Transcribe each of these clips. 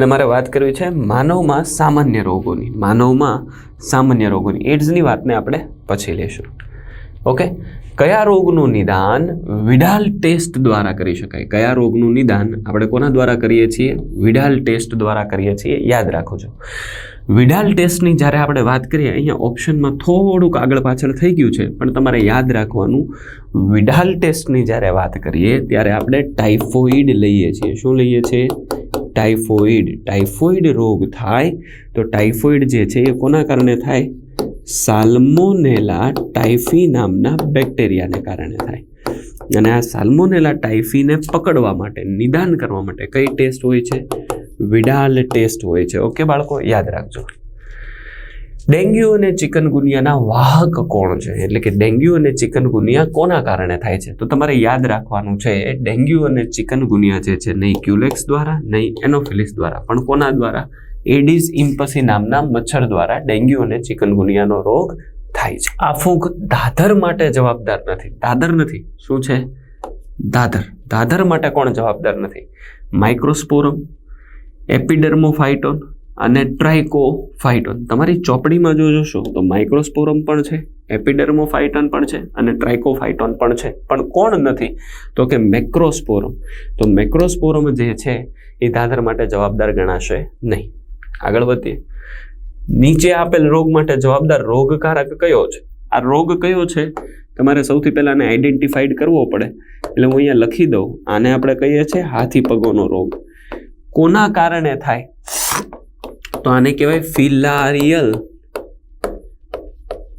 અને મારે વાત કરવી છે માનવમાં સામાન્ય રોગોની. માનવમાં સામાન્ય રોગોની. એડ્સની વાતને આપણે પછી લેશું. ઓકે? કયા રોગનું નિદાન વિડાલ ટેસ્ટ દ્વારા કરી શકાય? કયા રોગનું નિદાન આપણે કોના દ્વારા કરીએ છીએ? વિડાલ ટેસ્ટ દ્વારા કરીએ છીએ. યાદ રાખો છો વિડાલ ટેસ્ટની જ્યારે આપણે વાત કરીએ, અહીંયા ઓપ્શનમાં થોડુંક આગળ પાછળ થઈ ગયું છે, પણ તમારે યાદ રાખવાનું, વિડાલ ટેસ્ટની જ્યારે વાત કરીએ, ત્યારે આપણે ટાઇફોઇડ લઈએ છીએ. શું લઈએ છીએ? ટાઇફોઇડ ટાઇફોઇડ રોગ થાય તો ટાઇફોઇડ જે છે એ કોના કારણે થાય? સાલ્મોનેલા ટાઇફી નામના બેક્ટેરિયાને કારણે થાય. અને આ સાલ્મોનેલા ટાઇફીને પકડવા માટે, નિદાન કરવા માટે કઈ ટેસ્ટ હોય છે? વિડાલ ટેસ્ટ હોય છે. ઓકે બાળકો, યાદ રાખજો. ડેન્ગ્યુ અને ચિકનગુનિયાના વાહક કોણ છે? એટલે કે ડેન્ગ્યુ અને ચિકનગુનિયા કોના કારણે થાય છે? તો તમારે યાદ રાખવાનું છે, ડેન્ગ્યુ અને ચિકનગુનિયા જે છે, નહીં ક્યુલેક્સ દ્વારા, નહીં એનોફિલિસ દ્વારા, પણ કોના દ્વારા? એડિસ ઇમ્પસી નામના મચ્છર દ્વારા ડેન્ગ્યુ અને ચિકનગુનિયાનો રોગ થાય છે. આ ફૂગ દાદર માટે જવાબદાર નથી. દાદર નથી. શું છે? દાદર. દાદર માટે કોણ જવાબદાર નથી? માઇક્રોસ્પોરમ, એપિડર્મોફાઇટોન અને ટ્રાઇકોફાઇટોન તમારી ચોપડીમાં જો જોશો, તો માઇક્રોસ્પોરમ પણ છે એપિડર્મોફાઇટન પણ છે અને ટ્રાઇકોફાઇટોન પણ છે. પણ કોણ નથી? તો કે મેક્રોસ્પોરમ તો મેક્રોસ્પોરમ જે છે, એ દાદર માટે જવાબદાર ગણાશે નહીં. આગળ વધીએ. નીચે આપેલ રોગ માટે જવાબદાર રોગકારક કયો છે? આ રોગ કયો છે? તમારે સૌથી પહેલાં આને આઈડેન્ટિફાઈડ કરવો પડે. એટલે હું અહીંયા લખી દઉં. આને આપણે કહીએ છીએ હાથી પગોનો રોગ. કોના કારણે થાય? તો આને કહેવાય ફિલારિયલ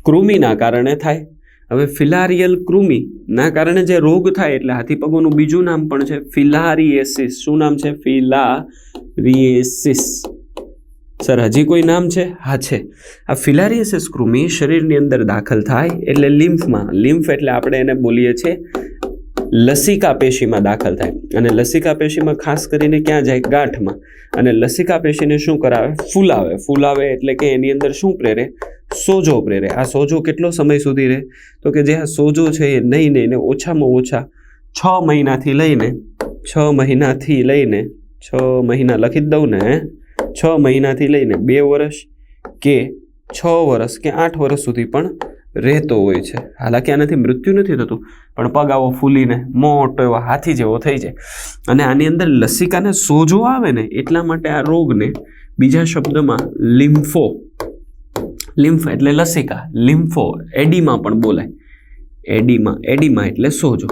કૃમિના કારણે થાય. હવે ફિલારિયલ કૃમિના કારણે જે રોગ થાય એટલે હાથી પગોનું બીજું નામ પણ છે ફિલારિએસિસ. શું નામ છે? ફિલારિએસિસ. સર, હજી કોઈ નામ છે? હા, છે. આ ફિલારિયસિસ કૃમિ શરીરની અંદર દાખલ થાય એટલે લિમ્ફમાં. લિમ્ફ એટલે આપણે એને બોલીએ છીએ લસિકા પેશીમાં દાખલ થાય. અને લસિકા પેશીમાં ખાસ કરીને ક્યાં જાય? ગાંઠમાં. અને લસિકા પેશીને શું કરાવે? ફૂલાવે. ફૂલાવે એટલે કે એની અંદર શું પ્રેરે? સોજો પ્રેરે. આ સોજો કેટલો સમય સુધી રહે? તો કે જે આ સોજો છે એ નહીં નહીં ઓછામાં ઓછા છ મહિનાથી લઈને, છ મહિનાથી લઈને, છ મહિના લખી જ દઉં ને છ મહિનાથી લઈને બે વર્ષ કે છ વર્ષ કે આઠ વર્ષ સુધી પણ રહેતો હોય છે. હાલાકી આનાથી મૃત્યુ નથી થતું, પણ પગ આવો ફૂલીને મોટો એવો હાથી જેવો થઈ જાય. અને આની અંદર લસિકાને સોજો આવે ને, એટલા માટે આ રોગને બીજા શબ્દમાં લિમ્ફો. લિમ્ફ એટલે લસિકા, લિમ્ફો, એડીમાં પણ બોલાય. એડીમાં એડીમાં એટલે સોજો.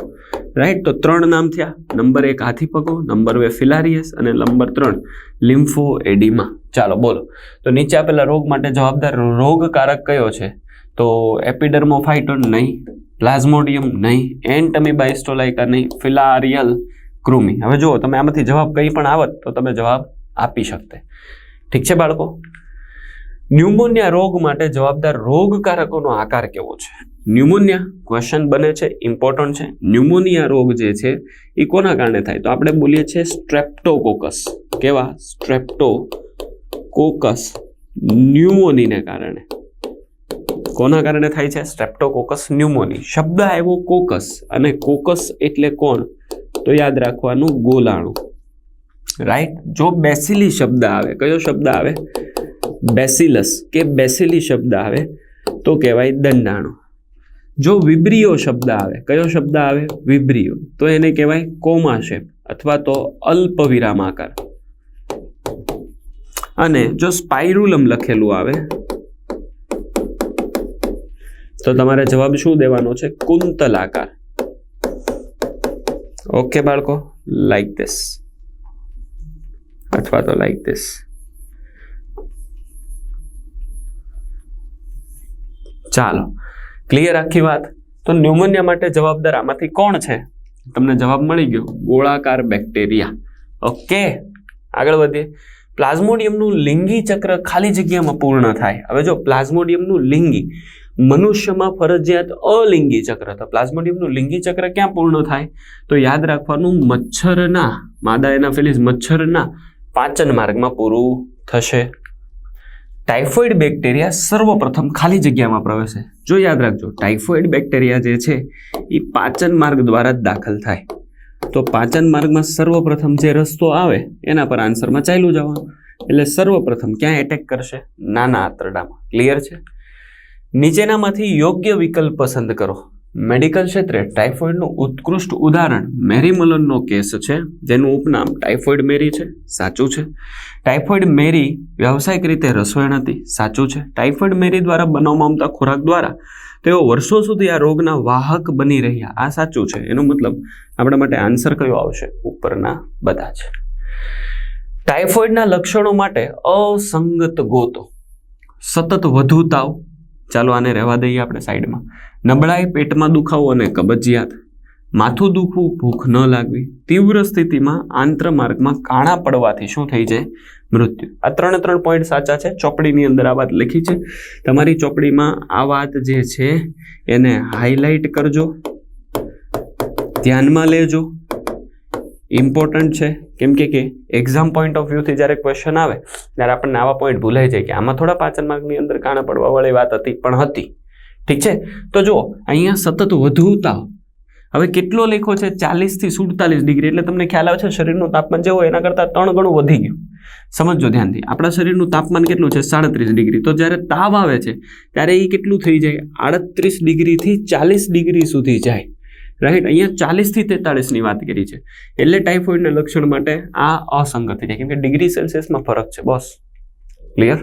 રાઈટ તો ત્રણ નામ થયા. નંબર એક હાથી પગો, નંબર બે ફિલારિયસ, અને નંબર ત્રણ લિમ્ફો એડીમાં. ચાલો બોલો. તો નીચે આપેલા રોગ માટે જવાબદાર રોગકારક કયો છે? તો એપિડર્મોફાઇટોન નહીં, પ્લાઝ્મોડિયમ નહીં એન્ટમીબાઇસ્ટોલાઇકા નહીં, ફિલારિયલ કૃમિ હવે જુઓ, તમે આમાંથી જવાબ કંઈ પણ આવત તો તમે જવાબ આપી શકતે. ઠીક છે બાળકો? ન્યુમોનિયા રોગ માટે જવાબદાર રોગકારકોનો આકાર કેવો છે? ન્યુમોનિયા ક્વેશ્ચન બને છે ઇમ્પોર્ટન્ટ છે. ન્યુમોનિયા રોગ જે છે, એ કોના કારણે થાય? તો આપણે બોલીએ છીએ સ્ટ્રેપ્ટોકોકસ. કેવા? સ્ટ્રેપ્ટોકોકસ ન્યુમોનીને કારણે. કોના કારણે થાય છે? સ્ટ્રેપ્ટોકોકસ ન્યુમોની શબ્દ આવ્યો કોકસ. અને કોકસ એટલે કોણ? તો યાદ રાખવાનું ગોલાણું. રાઈટ જો બેસિલી શબ્દ આવે, કયો શબ્દ આવે? બેસિલસ. કે બેસિલી શબ્દ આવે, તો કહેવાય દંડાણુ. જો વિબ્રિયો શબ્દ આવે, કયો શબ્દ આવે? વિબ્રિયો. તો એને કહેવાય કોમાશેપ અથવા તો અલ્પ વિરામ આકાર અને જો સ્પાઇરુલમ લખેલું આવે તો તમારે જવાબ શું દેવાનો છે? કુંતલાકાર. ઓકે બાળકો લાઈક ધીસ અથવા તો લાઈક ધીસ ચાલો ક્લિયર આખી વાત? તો ન્યુમોનિયા માટે જવાબદાર આમાંથી કોણ છે? તમને જવાબ મળી ગયો. ગોળાકાર બેક્ટેરિયા. ઓકે આગળ વધીએ. પ્લાઝ્મોડિયમનું લિંગી ચક્ર ખાલી જગ્યામાં પૂર્ણ થાય. હવે જો પ્લાઝ્મોડિયમનું લિંગી, મનુષ્યમાં ફરજિયાત અલિંગી ચક્ર, તો પ્લાઝ્મોડિયમનું લિંગી ચક્ર ક્યાં પૂર્ણ થાય? તો યાદ રાખવાનું, મચ્છરના, માદા એનાફિલિસ મચ્છરના પાચન માર્ગમાં પૂરું થશે. ટાઇફોઇડ બેક્ટેરિયા સર્વપ્રથમ ખાલી જગ્યામાં પ્રવેશે. જો યાદ રાખજો, ટાઇફોઇડ બેક્ટેરિયા જે છે, એ પાચન માર્ગ દ્વારા જ દાખલ થાય. તો પાચન માર્ગમાં સર્વપ્રથમ જે રસ્તો આવે, એના પર આન્સરમાં ચાલ્યું જવાનું. એટલે સર્વપ્રથમ ક્યાં એટેક કરશે? નાના આંતરડામાં. ક્લિયર છે? નીચેનામાંથી યોગ્ય વિકલ્પ પસંદ કરો. મેડિકલ ક્ષેત્રે ટાઇફોઇડનું ઉત્કૃષ્ટ ઉદાહરણ મેરી મલનનો કેસ છે, જેનું ઉપનામ ટાઇફોઇડ મેરી છે. સાચું છે? ટાઇફોઇડ મેરી વ્યવસાયિક રીતે રસોઈ હતી. સાચું છે? ટાઇફોઇડ મેરી દ્વારા બનાવવામાં આવતા ખોરાક દ્વારા તેઓ વર્ષો સુધી આ રોગના વાહક બની રહ્યા. આ સાચું છે. એનો મતલબ આપણા માટે આન્સર કયો આવશે? ઉપરના બધા જ. ટાઇફોઇડના લક્ષણો માટે અસંગત ગોતો. સતત વધુ તાવ. ચાલો આને રહેવા દઈએ આપણે સાઈડમાં. નબળાઈ પેટમાં દુખાવો અને કબજિયાત. માથું દુખવું, ભૂખ ન લાગવી. તીવ્ર સ્થિતિમાં આંતરમાર્ગમાં કાણા પડવાથી શું થઈ જાય? મૃત્યુ. આ ત્રણે ત્રણ પોઈન્ટ સાચા છે. ચોપડીની અંદર આ વાત લખી છે. તમારી ચોપડીમાં આ વાત જે છે, એને હાઇલાઇટ કરજો. ધ્યાનમાં લેજો. ઇમ્પોર્ટન્ટ છે. કેમ કે કે એક્ઝામ પોઈન્ટ ઓફ વ્યૂથી જ્યારે ક્વેશ્ચન આવે, ત્યારે આપણને આવા પોઈન્ટ ભૂલાઈ જાય કે આમાં થોડા પાચન માર્ગની અંદર કાણા પડવાવાળી વાત હતી પણ હતી. ઠીક છે? તો જુઓ, અહીંયા સતત વધુ તાવ હવે કેટલો લેખો છે? ચાલીસથી સુડતાલીસ ડિગ્રી. એટલે તમને ખ્યાલ આવે છે, શરીરનું તાપમાન જે હોય એના કરતાં ત્રણ ગણું વધી ગયું. સમજો ધ્યાનથી. આપણા શરીરનું તાપમાન કેટલું છે? સાડત્રીસ ડિગ્રી. તો જ્યારે તાવ આવે છે, ત્યારે એ કેટલું થઈ જાય? આડત્રીસ ડિગ્રીથી ચાલીસ ડિગ્રી સુધી જાય. રાઈટ અહીંયા ચાલીસથી તેતાળીસની વાત કરી છે. એટલે ટાઇફોઇડના લક્ષણ માટે આ અસંગત થઈ જાય કેમ ડિગ્રી સેલ્સિયસમાં ફરક છે. બસ. ક્લિયર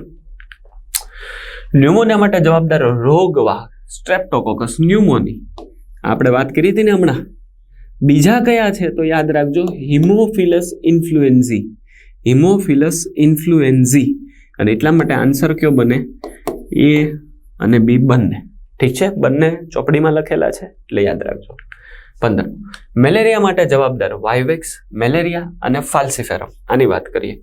ન્યુમોનિયા માટે જવાબદાર રોગવાહક. સ્ટ્રેપ્ટોકોકસ ન્યુમોની આપણે વાત કરી હતી ને હમણાં? બીજા કયા છે તો યાદ રાખજો, હિમોફિલસ ઇન્ફ્લુએન્ઝી. હિમોફિલસ ઇન્ફ્લુએન્ઝી. અને એટલા માટે આન્સર કયો બને? એ અને બી બંને. ઠીક છે? બંને ચોપડીમાં લખેલા છે, એટલે યાદ રાખજો. પંદર. મેલેરિયા માટે જવાબદાર વાયવેક્સ, મેલેરિયા અને ફાલ્સિફેરમ. આની વાત કરીએ.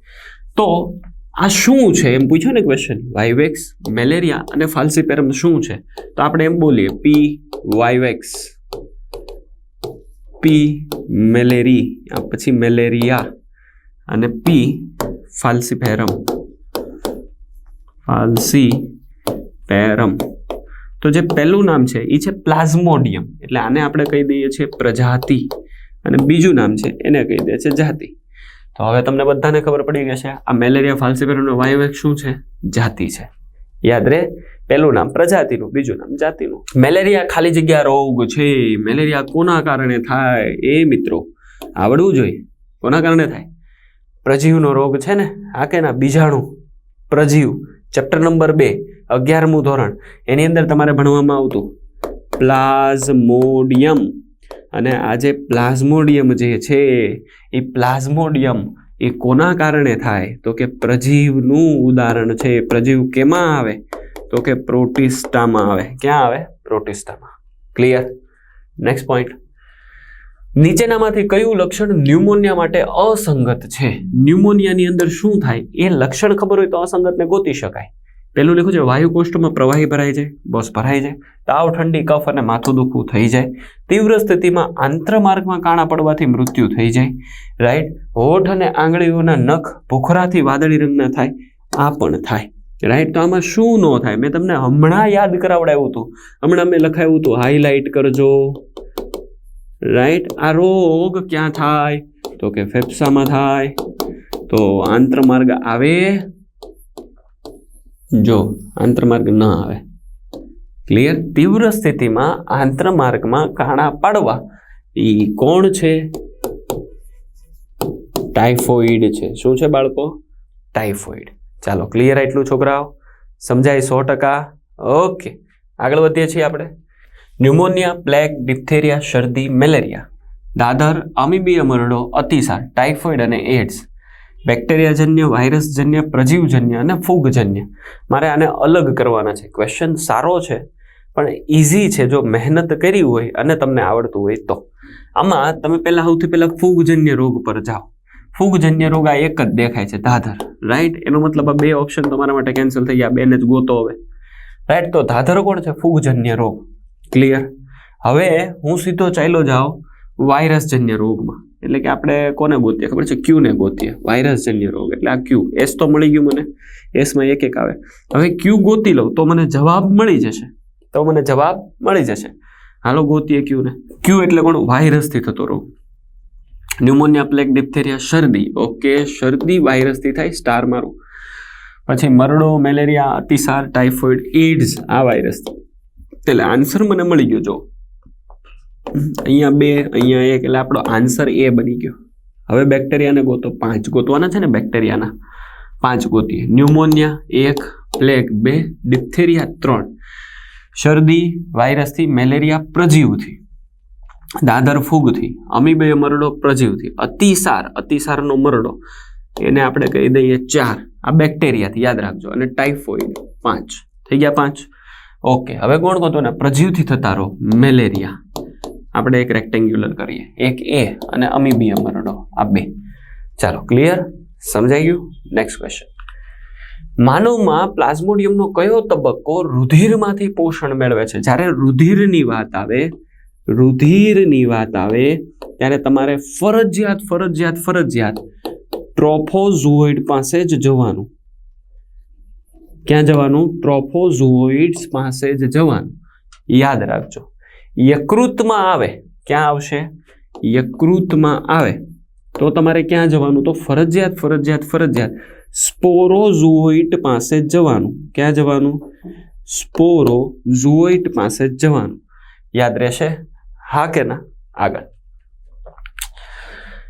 તો આ શું છે? એમ પૂછ્યો ને ક્વેશ્ચન વાયવેક્સ, મેલેરિયા અને ફાલ્સિફેરમ શું છે? તો આપણે એમ બોલીએ, પી વાયવેક્સ. પી મેલેરી પછી મેલેરિયા અને પી ફાલ્સીફેરમ. ફાલ્સી પેરમ તો જે પહેલું નામ છે એ છે પ્લાઝ્મોડિયમ, એટલે આને આપણે કહી દઈએ છીએ પ્રજાતિ. અને બીજું નામ છે, એને કહી દે છે જાતિ. તો હવે તમને બધાને ખબર પડી ગઈ છે આ મેલેરિયા, ફાલ્સીફેરમનો વાયવેક શું છે? જાતિ છે. યાદ રહે પહેલું નામ પ્રજાતિનું, બીજું નામ જાતિનું. મેલેરિયા ખાલી જગ્યા રોગ છે, મેલેરિયા કોના કારણે થાય એ મિત્રો આવડવું જોઈએ. કોના કારણે થાય? પ્રજીવનો રોગ છે ને આ કેના બીજાણુ પ્રજીવ, ચેપ્ટર નંબર બે, અગિયારમું ધોરણ. એની અંદર તમારે ભણવામાં આવતું પ્લાઝમોડિયમ. અને આ જે પ્લાઝમોડિયમ જે છે, એ પ્લાઝમોડિયમ એ કોના કારણે થાય? તો કે પ્રજીવનું ઉદાહરણ છે. પ્રજીવ કેમાં આવે? તો કે પ્રોટિસ્ટામાં આવે. ક્યાં આવે? પ્રોટિસ્ટામાં. ક્લિયર નેક્સ્ટ પોઈન્ટ નીચેનામાંથી કયું લક્ષણ ન્યુમોનિયા માટે અસંગત છે? ન્યુમોનિયાની અંદર શું થાય? એ લક્ષણ ખબર હોય તો અસંગતને ગોતી શકાય. પેલું લખ્યું છે, વાયુકોષ્ઠમાં પ્રવાહી ભરાય જાય બસ ભરાઈ જાય તાવ, ઠંડી, કફ અને માથું દુખવું થઈ જાય. તીવ્ર સ્થિતિમાં આંતરમાર્ગમાં કાણા પડવાથી મૃત્યુ થઈ જાય. રાઈટ હોઠ અને આંગળીઓના નખ ભૂખરાથી વાદળી રંગના થાય. આ પણ થાય. રાઈટ તો આમાં શું ન થાય? મેં તમને હમણાં યાદ કરાવડાવ્યું હતું. હમણાં મેં લખાવ્યું હતું હાઇલાઇટ કરજો. રાઈટ આ રોગ ક્યાં થાય? તો કે ફેફસામાં થાય. તો આંતરમાર્ગ આવે? જો, આંતરમાર્ગ ન આવે. ક્લિયર તીવ્ર સ્થિતિમાં આંતરમાર્ગમાં કાણા પાડવા. એ કોણ છે? ટાઈફોઈડ છે. શું છે બાળકો? ટાઇફોઇડ ચાલો ક્લિયર એટલું છોકરાઓ? સમજાય સો ટકા? ઓકે આગળ વધીએ છીએ આપણે. ન્યુમોનિયા પ્લેગ ડિપ્થેરિયા શરદી મેલેરિયા દાદર અમીબીય મરડો અતિસાર ટાઇફોઇડ અને એડ્સ બેક્ટેરિયાજન્ય વાયરસજન્ય પ્રજીવજન્ય અને ફૂગજન્ય. મારે આને અલગ કરવાના છે. ક્વેશ્ચન સારો છે, પણ ઇઝી છે. જો મહેનત કરી હોય અને તમને આવડતું હોય તો. આમાં તમે પહેલાં સૌથી પહેલાં ફૂગજન્ય રોગ પર જાઓ. ફૂગજન્ય રોગ આ એક જ દેખાય છે ધાધર. રાઈટ એનો મતલબ આ બે ઓપ્શન તમારા માટે કેન્સલ થઈ ગયા. બેને જ ગોતો હવે. રાઈટ તો ધાધર કોણ છે? ફૂગજન્ય રોગ. ક્લિયર હવે હું સીધો ચાલ્યો જાઉં વાયરસજન્ય રોગમાં. એટલે કે આપણે કોને ગોતીએ? ખબર છે? ક્યુને ગોતીએ. વાયરસજન્ય રોગ. એટલે આ ક્યુ એસ તો મળી ગયું મને. એસમાં એક એક આવે. હવે ક્યુ ગોતી લઉં તો મને જવાબ મળી જશે. તો મને જવાબ મળી જશે. હાલો, ગોતીએ ક્યુને ક્યુ એટલે કોણ? વાયરસથી થતો રોગ. ન્યુમોનિયા પ્લેગ ડિપ્થેરિયા શરદી. ઓકે શરદી વાયરસથી થાય સ્ટાર મારું. પછી મરડો, મેલેરિયા, અતિસાર ટાઇફોઇડ એડ્સ આ વાયરસ એટલે આન્સર મને મળી ગયો, જો. અહીંયા બે, અહીંયા એક, એટલે આપણો આન્સર એ બની ગયો. હવે બેક્ટેરિયાને ગોતો. પાંચ ગોતવાના છે ને બેક્ટેરિયાના પાંચ ગોતીએ. ન્યુમોનિયા એક પ્લેગ બે ડિપ્થેરિયા ત્રણ. શરદી, વાયરસથી મેલેરિયા પ્રજીવથી દાદર ફૂગથી, અમીબે મરડો પ્રજીવથી, અતિસાર, અતિસારનો મરડો, એને આપણે કહી દઈએ ચાર. આ બેક્ટેરિયાથી યાદ રાખજો, અને ટાઇફોઇડ પાંચ. થઈ ગયા પાંચ? ઓકે, હવે કોણ કોતો ને? પ્રજીવથી થતા રહો મેલેરિયા. આપણે એક રેક્ટેન્ગ્યુલર કરીએ. એક એ અને અમીબીય મરડો, આ બે. ચાલો, ક્લિયર? સમજાઈ ગયું? નેક્સ્ટ ક્વેશ્ચન માનવમાં પ્લાઝ્મોડિયમનો કયો તબક્કો રુધિરમાંથી પોષણ મેળવે છે? જ્યારે રુધિરની વાત આવે રુધિરની વાત આવે, ત્યારે તમારે ફરજિયાત ફરજિયાત ફરજિયાત ટ્રોફોઝોઇડ પાસે જ જવાનું. ક્યાં જવાનું? ટ્રોફોઝોઇડ્સ પાસે જ જવાનું. યાદ રાખજો. યકૃતમાં આવે. ક્યાં આવશે? યકૃતમાં આવે. તો તમારે ક્યાં જવાનું? તો ફરજિયાત ફરજિયાત ફરજિયાત સ્પોરોઝુઓઇટ પાસે જ જવાનું. ક્યાં જવાનું? સ્પોરોઝોઇટ પાસે જ જવાનું. યાદ રહેશે? હા કે ના? આગળ.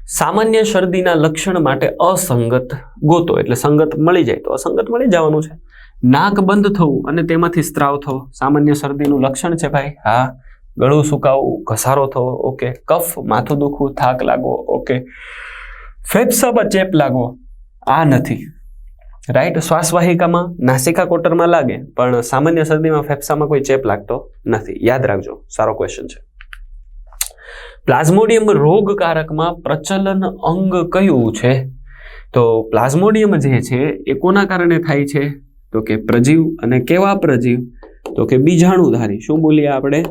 સામાન્ય શરદીના લક્ષણ માટે અસંગત ગોતો, એટલે સંગત મળી જાય તો અસંગત મળી જવાનું છે. નાક બંધ થવું અને તેમાંથી સ્ત્રાવ થવો, સામાન્ય શરદીનું લક્ષણ છે ભાઈ? હા. ગળું સુકાવું ઘસારો થવો, ઓકે. કફ, માથું દુખવું, થાક લાગવો, ઓકે. ફેફસામાં ચેપ લાગવો, આ નથી. રાઈટ? શ્વાસવાહિકામાં, નાસિકા કોટરમાં લાગે, પણ સામાન્ય શરદીમાં ફેફસામાં કોઈ ચેપ લાગતો નથી. યાદ રાખજો, સારો ક્વેશ્ચન છે. પ્લાઝ્મોડિયમ રોગકારકમાં પ્રચલન અંગ કયું છે? તો પ્લાઝ્મોડિયમ જે છે, એ કોના કારણે થાય છે? તો કે પ્રજીવ અને કેવા પ્રજીવ? તો કે બીજાણુધારી. શું બોલીએ આપણે?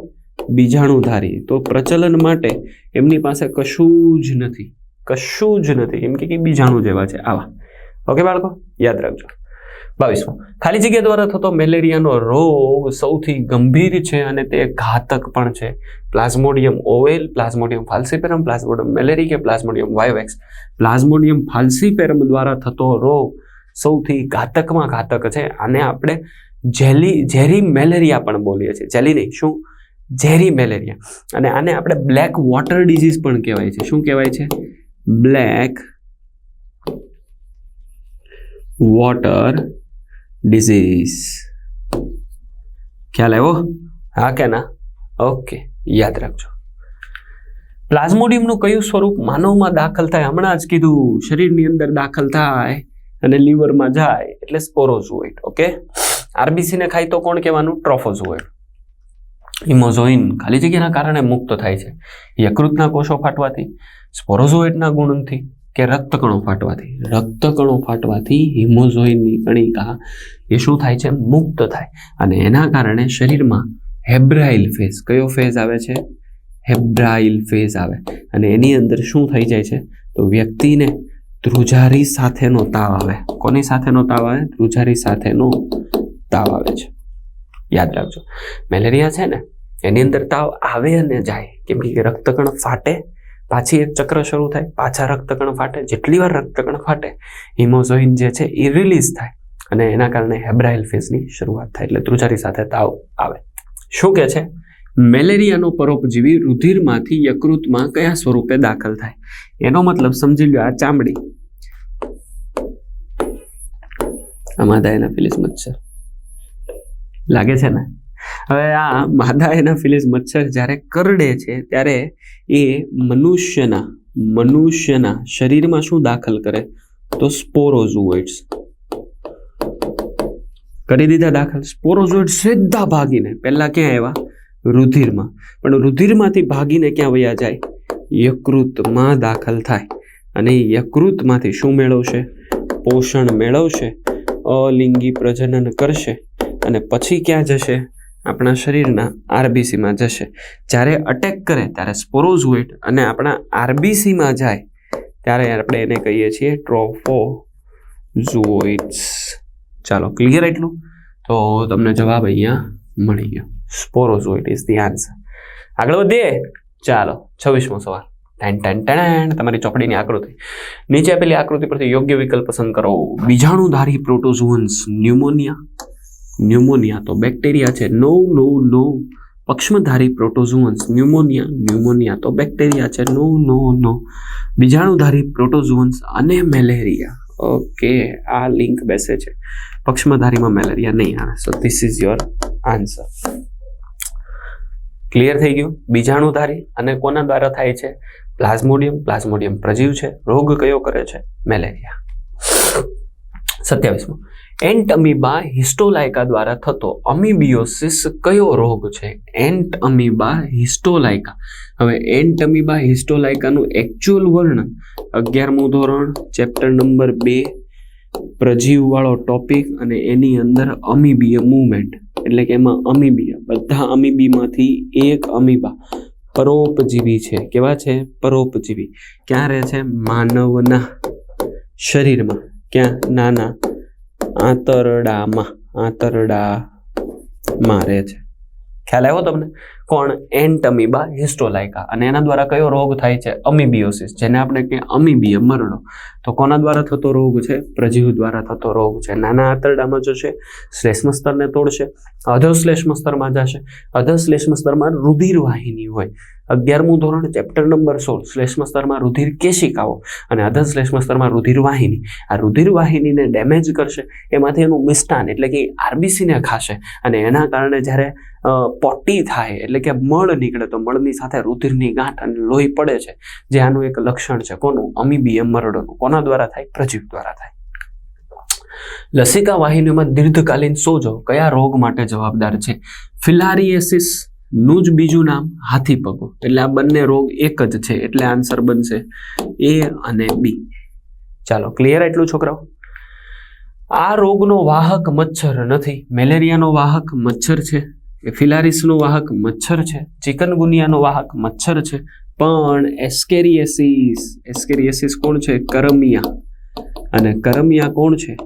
બીજાણુધારી. તો પ્રચલન માટે એમની પાસે કશું જ નથી. કશું જ નથી. એમ કે બીજાણુ જેવા છે. આવા. ઓકે બાળકો? યાદ રાખજો. બાવીસમો. ખાલી જગ્યા દ્વારા થતો મેલેરિયાનો રોગ સૌથી ગંભીર છે અને તે ઘાતક પણ છે. Plasmodium ovale, plasmodium falciparum, plasmodium malariae કે પ્લાઝ્મોડિયમ વાયોવેક્સ. પ્લાઝ્મોડિયમ ફાલ્સીપેરમ દ્વારા થતો રોગ સૌથી ઘાતકમાં ઘાતક છે. આને આપણે જેલી, ઝેરી મેલેરિયા પણ બોલીએ છીએ. જેલી નહીં, શું? ઝેરી મેલેરિયા. અને આને આપણે બ્લેક વોટર ડિઝીઝ પણ કહેવાય છે. શું કહેવાય છે? બ્લેક વોટર ડિઝીઝ ખ્યાલ આવ્યો? હા કે ના? ઓકે યાદ રાખજો. પ્લાઝ્મોડિયમનું કયું સ્વરૂપ માનવમાં દાખલ થાય? હમણાં જ કીધું, શરીરની અંદર દાખલ થાય અને લીવરમાં જાય, એટલે સ્પોરોઝોઇટ ઓકે આરબીસીને ખાય તો કોણ કહેવાનું? ટ્રોફોઝોઇડ. ઇમોઝોઇન ખાલી જગ્યાના કારણે મુક્ત થાય છે. યકૃતના કોષો ફાટવાથી, સ્પોરોઝોઇડના ગુણનથી કે રક્તકણો ફાટવાથી? રક્તકણો ફાટવાથી હિમોઝોઇનની કણિકા એ શું થાય છે? મુક્ત થાય. અને એના કારણે શરીરમાં હેબ્રાઇલ ફેઝ, કયો ફેઝ આવે છે? હેબ્રાઇલ ફેઝ આવે. અને એની અંદર શું થઈ જાય છે? તો વ્યક્તિને ધ્રુજારી સાથેનો તાવ આવે. કોની સાથેનો તાવ આવે? ધ્રુજારી સાથેનો તાવ આવે છે. યાદ રાખજો. મેલેરિયા છે ને, એની અંદર તાવ આવે અને જાય. કેમ કે રક્તકણ ફાટે પાછી એક ચક્ર શરૂ થાય, પાછા રક્તકણ ફાટે, જેટલી વાર રક્તકણ ફાટે, હિમોઝોઇન જે છે એ રિલીઝ થાય અને એના કારણે હેબ્રાઇલ ફેઝની શરૂઆત થાય એટલે ધ્રુજારી સાથે તાવ આવે. શું કે છે? મેલેરિયાનો પરોપજીવી રુધિરમાંથી યકૃતમાં કયા સ્વરૂપે દાખલ થાય? એનો મતલબ સમજી લો આ ચામડી. આમાં દાયના એનાફિલિસ મચ્છર લાગે છે ને? હવે આ માદા એનાફિલિસ મચ્છર જ્યારે કરડે છે, ત્યારે એ મનુષ્યના મનુષ્યના શરીરમાં શું દાખલ કરે? તો સ્પોરોઝોઇડ્સ. કરી દીધા દાખલ. સ્પોરોઝોઇડ સીધા ભાગીને. પહેલા ક્યાં આવ્યા? રુધિરમાં. પણ રુધિરમાંથી ભાગીને ક્યાં વયા જાય? યકૃતમાં દાખલ થાય. અને યકૃતમાંથી શું મેળવશે? પોષણ મેળવશે. અલિંગી પ્રજનન કરશે. અને પછી ક્યાં જશે? આપણા શરીરના આરબીસીમાં જશે. જ્યારે અટેક કરે, ત્યારે સ્પોરોઝોઇટ અને આપણા આરબીસીમાં જાય, ત્યારે આપણે એને કહીએ છીએ ટ્રોફોઝોઇડ્સ ચાલો ક્લિયર એટલું? તો તમને જવાબ અહીંયા મળી ગયો. સ્પોરોઝોઇટ ઇઝ ધી આન્સર આગળ વધીએ? ચાલો, છવ્વીસમો સવાલ. ટેન ટેન ટેન તમારી ચોપડીની આકૃતિ. નીચે આપેલી આકૃતિ પરથી યોગ્ય વિકલ્પ પસંદ કરો. બીજાણુધારી પ્રોટોઝોન્સ ન્યુમોનિયા ન્યુમોનિયા તો બેક્ટેરિયા છે. નો નો નો પક્ષ્મધારી પ્રોટોઝુઅન્સ ન્યુમોનિયા ન્યુમોનિયા તો બેક્ટેરિયા છે. નો નો નો બીજાણુધારી પ્રોટોઝુઅન્સ અને મેલેરિયા. ઓકે, આ લિંક બેસે છે. પક્ષમધારીમાં મેલેરિયા નહીં આવે. So this is your answer clear થઈ ગયું? બીજાણુધારી અને કોના દ્વારા થાય છે? પ્લાઝ્મોડિયમ. પ્લાઝ્મોડિયમ પ્રજીવ છે. રોગ કયો કરે છે? મેલેરિયા. સત્યાવીસમો. એન્ટ અમીબા હિસ્ટોલાઇકા દ્વારા થતો અમીબિયોસિસ કયો રોગ છે? એન્ટ અમીબા હિસ્ટોલાઇકા હવે એન્ટ અમીબા હિસ્ટોલાઇકાનું એકચ્યુઅલ વર્ણન અગિયારમું ધોરણ ચેપ્ટર નંબર બે, પ્રજીવવાળો ટોપિક અને એની અંદર અમીબીય મૂવમેન્ટ એટલે કે એમાં અમીબીય, બધા અમીબીમાંથી એક અમીબા પરોપજીવી છે. કેવા છે? પરોપજીવી. ક્યાં રહે છે? માનવના શરીરમાં. ક્યાં? નાના આંતરડામાં આંતરડામાં રહે છે. ખ્યાલ આવ્યો તમને? કોણ? એન્ટમીબા હિસ્ટોલાઇકા અને એના દ્વારા કયો રોગ થાય છે? અમીબિયોસિસ. જેને આપણે કહીએ અમીબીય મરડો તો કોના દ્વારા થતો રોગ છે? પ્રજીવ દ્વારા થતો રોગ છે. નાના આંતરડામાં જશે શ્લેષ્મ સ્તરને તોડશે, અધશ્લેષ્મ સ્તરમાં જશે. અધશ્લેષ્મ સ્તરમાં રુધિરવાહિની હોય. અગિયારમું ધોરણ, ચેપ્ટર નંબર સોળ. શ્લેષ્મ સ્તરમાં રુધિર કેશિકાઓ અને અધશ્લેષ્મ સ્તરમાં રુધિરવાહિની. આ રુધિર વાહિનીને ડેમેજ કરશે. એમાંથી એનું મિષ્ટાન, એટલે કે આરબીસીને ખાશે. અને એના કારણે જ્યારે પોટી થાય, એટલે કે મળ નીકળે તો મળની સાથે રુધિરની ગાંઠ અને લોહી પડે છે. જે આનું એક લક્ષણ છે. કોનું? અમીબીય મરડોનું. કોના દ્વારા થાય? પ્રજીવ દ્વારા થાય. લસિકા વાહિનીમાં દીર્ઘકાલીન સોજો કયા રોગ માટે જવાબદાર છે? ફિલારિએસિસનું જ બીજું નામ હાથી પગો. એટલે આ બંને રોગ એક જ છે. એટલે આન્સર બનશે એ અને બી. ચાલો, ક્લિયર એટલું છોકરાઓ? આ રોગનો વાહક મચ્છર નથી. મેલેરિયાનો વાહક મચ્છર છે. ફિલારિસનો વાહક મચ્છર છે, ચિકનગુનિયાનો વાહક મચ્છર છે, પણ એસ્કેરિયસિસ એસ્કેરિયસિસ કોણ છે? કરમિયા. અને કરમિયા કોણ છે?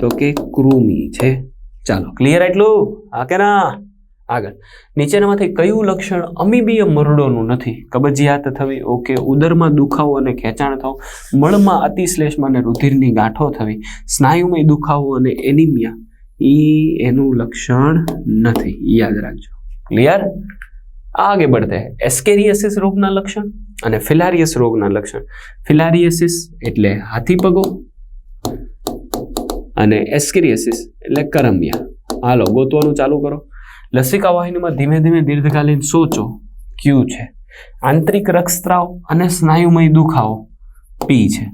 તો કે કૃમિ છે. ચાલો ક્લિયર એટલું હા કે ના? આગળ. નીચેનામાંથી કયું લક્ષણ અમીબીય મરડોનું નથી? કબજિયાત થવી, ઓકે, ઉદરમાં દુખાવો અને ખેંચાણ થવું, મળમાં અતિશ્લેષમાં અને રુધિરની ગાંઠો થવી, સ્નાયુમય દુખાવો અને એનિમિયા. ઈ એનું લક્ષણ નથી ઈ યાદ રાખજો ક્લિયર આગે बढ़ते हैं એસ્કેરિયસિસ રોગના લક્ષણ અને ફિલારિયસ રોગના લક્ષણ ફિલારિયસિસ એટલે હાથી પગો અને એસ્કેરિયસિસ એટલે કરમિયા હાલો ગોતવાનું ચાલુ કરો લસિકા વાહિનીમાં ધીમે ધીમે દીર્ઘકાલીન સોચો ક્યુ છે આંતરિક રક્તસ્રાવ અને સ્નાયુમય દુખાવો પી છે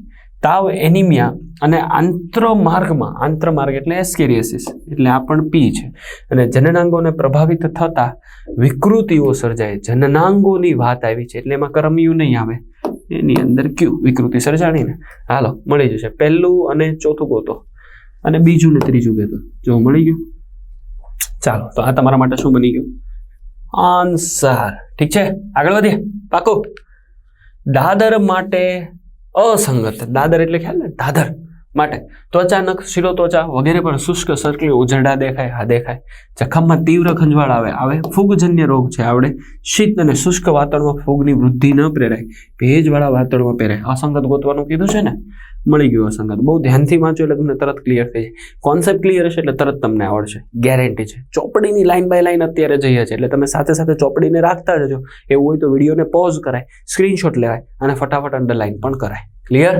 તાવ, એનિમિયા અને આંત્રમાર્ગમાં, આંત્રમાર્ગ એટલે એસ્કેરિયસિસ એટલે આ પણ પી છે. અને જનનાંગોને પ્રભાવિત થતા વિકૃતિઓ સર્જાય. જનનાંગોની વાત આવી છે, એટલે એમાં કરમિયું નહીં આવે. એની અંદર ક્યુ? વિકૃતિ સર્જાણીને. હાલો, મળી જશે. પહેલું અને ચોથું ગોતો. અને બીજું ને ત્રીજું કહેતો જો મળી ગયું? ચાલો, તો આ તમારા માટે શું બની ગયું? આન્સર. ઠીક છે? આગળ વધીએ. પાકું. દાદર માટે અસંગત. દાદર એટલે ખ્યાલ ને? દાદર માટે ત્વચા નખ શિરો ત્વચા વગેરે પણ શુષ્ક સરકલી ઉજરડા દેખાય, હા દેખાય. જખમમાં તીવ્ર ખંજવાળ આવે આવે. ફૂગજન્ય રોગ છે, આવડે. શીત અને શુષ્ક વાતાવરણમાં ફૂગની વૃદ્ધિ ન પ્રેરાય. ભેજવાળા વાતાવરણમાં પહેરાય અસંગત ગોતવાનું કીધું છે ને? મળી ગયું અસંગત બહુ ધ્યાનથી વાંચો એટલે તમને તરત ક્લિયર થઈ જાય. કોન્સેપ્ટ ક્લિયર હશે એટલે તરત તમને આવડશે. ગેરંટી છે. ચોપડીની લાઈન બાય લાઈન અત્યારે જઈએ છે એટલે તમે સાથે સાથે ચોપડીને રાખતા જજો એવું હોય તો વિડીયોને પોઝ કરાય. સ્ક્રીનશોટ લેવાય અને ફટાફટ અંડરલાઈન પણ કરાય. ક્લિયર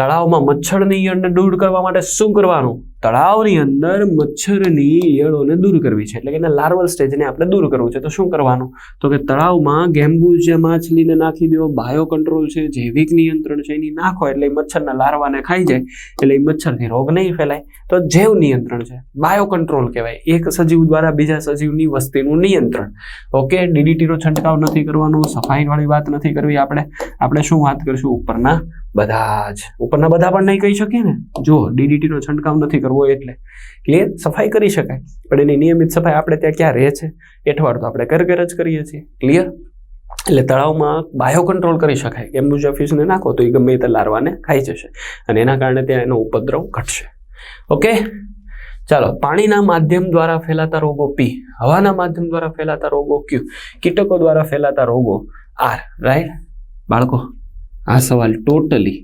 તળાવમાં મચ્છરની ઈયળને દૂર કરવા માટે શું કરવાનું? તળાવની અંદર મચ્છરની ઈયળોને દૂર કરવી છે. એટલે કે એના લાર્વલ સ્ટેજને આપણે દૂર કરવું છે. તો શું કરવાનું? તો કે તળાવમાં ગેમ્બુજિયા માછલીને નાખી દો બાયો કંટ્રોલ છે જૈવિક નિયંત્રણ છે, એની નાખો એટલે એ મચ્છરના લાર્વાને ખાઈ જાય, એટલે એ મચ્છરથી રોગ નહીં ફેલાય. તો જૈવ નિયંત્રણ છે. બાયો કંટ્રોલ કહેવાય. એક સજીવ દ્વારા બીજા સજીવની વસ્તીનું નિયંત્રણ. ઓકે? ડીડીટીનો છંટકાવ નથી કરવાનો, સફાઈવાળી વાત નથી કરવી આપણે. આપણે શું વાત કરીશું? ઉપરના બધા જ. ઉપરના બધા પણ નહીં કહી શકીએ ને? જો ડીડીટીનો છંટકાવ નથી કરવો એટલે. ક્લિયર સફાઈ કરી શકાય. પણ એની નિયમિત સફાઈ આપણે ત્યાં ક્યાં રહે છે? એઠવાડ તો આપણે ઘર ઘર જ કરીએ છીએ. ક્લિયર એટલે તળાવમાં બાયો કંટ્રોલ કરી શકાય. એમ્બુજા ફિશને નાખો તો એ ગમે તે લારવાને ખાઈ જશે. અને એના કારણે ત્યાં એનો ઉપદ્રવ ઘટશે. ઓકે ચાલો, પાણીના માધ્યમ દ્વારા ફેલાતા રોગો પી હવાના માધ્યમ દ્વારા ફેલાતા રોગો ક્યુ કીટકો દ્વારા ફેલાતા રોગો આર રાઈટ બાળકો, આ સવાલ ટોટલી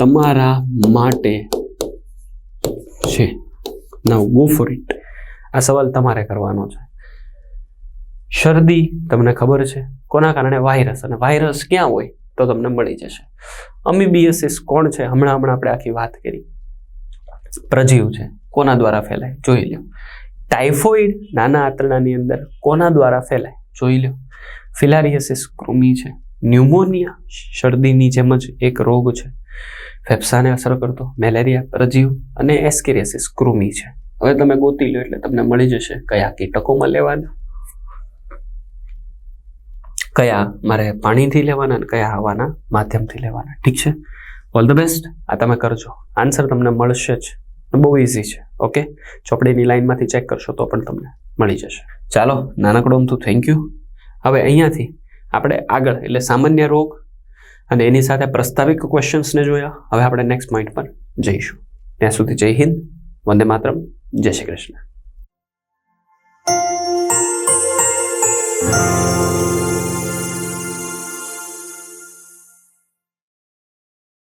તમારા માટે છે. નાવ ગો ફોર ઇટ આ સવાલ તમારે કરવાનો છે. શરદી તમને ખબર છે? કોના કારણે? વાયરસ અને વાયરસ ક્યાં હોય? તો તમને મળી જશે. અમીબીએસિસ કોણ છે? હમણાં હમણાં આપણે આખી વાત કરી. પ્રજીવ છે. કોના દ્વારા ફેલાય? જોઈ લો ટાઇફોઇડ નાના આંતરડાની અંદર કોના દ્વારા ફેલાય? જોઈ લો ફિલારિયસિસ કૃમિ છે. ન્યુમોનિયા શરદીની જેમ જ એક રોગ છે. ફેફસાને અસર કરતો, મેલેરિયા, પરજીવ અને એસ્કેરિયાસિસ કૃમિ છે. હવે તમે ગોતી લો એટલે તમને મળી જશે કયા કીટકોમાં લેવાના, કયા મારે પાણીથી લેવાના અને કયા હવાના માધ્યમથી લેવાના. ઠીક છે? ઓલ ધ બેસ્ટ આ તમે કરજો. આન્સર તમને મળશે જ. બહુ ઇઝી છે. ઓકે ચોપડીની લાઇનમાંથી ચેક કરશો તો પણ તમને મળી જશે. ચાલો, નાનકડો અમથું થેન્ક યુ હવે અહીંયાથી આપણે આગળ, એટલે સામાન્ય રોગ અને એની સાથે પ્રસ્તાવિક ક્વેશ્ચન્સને જોયા. હવે આપણે નેક્સ્ટ પોઈન્ટ પર જઈશું. ત્યાં સુધી જય હિન્દ, વંદે માતરમ, જય શ્રી કૃષ્ણ.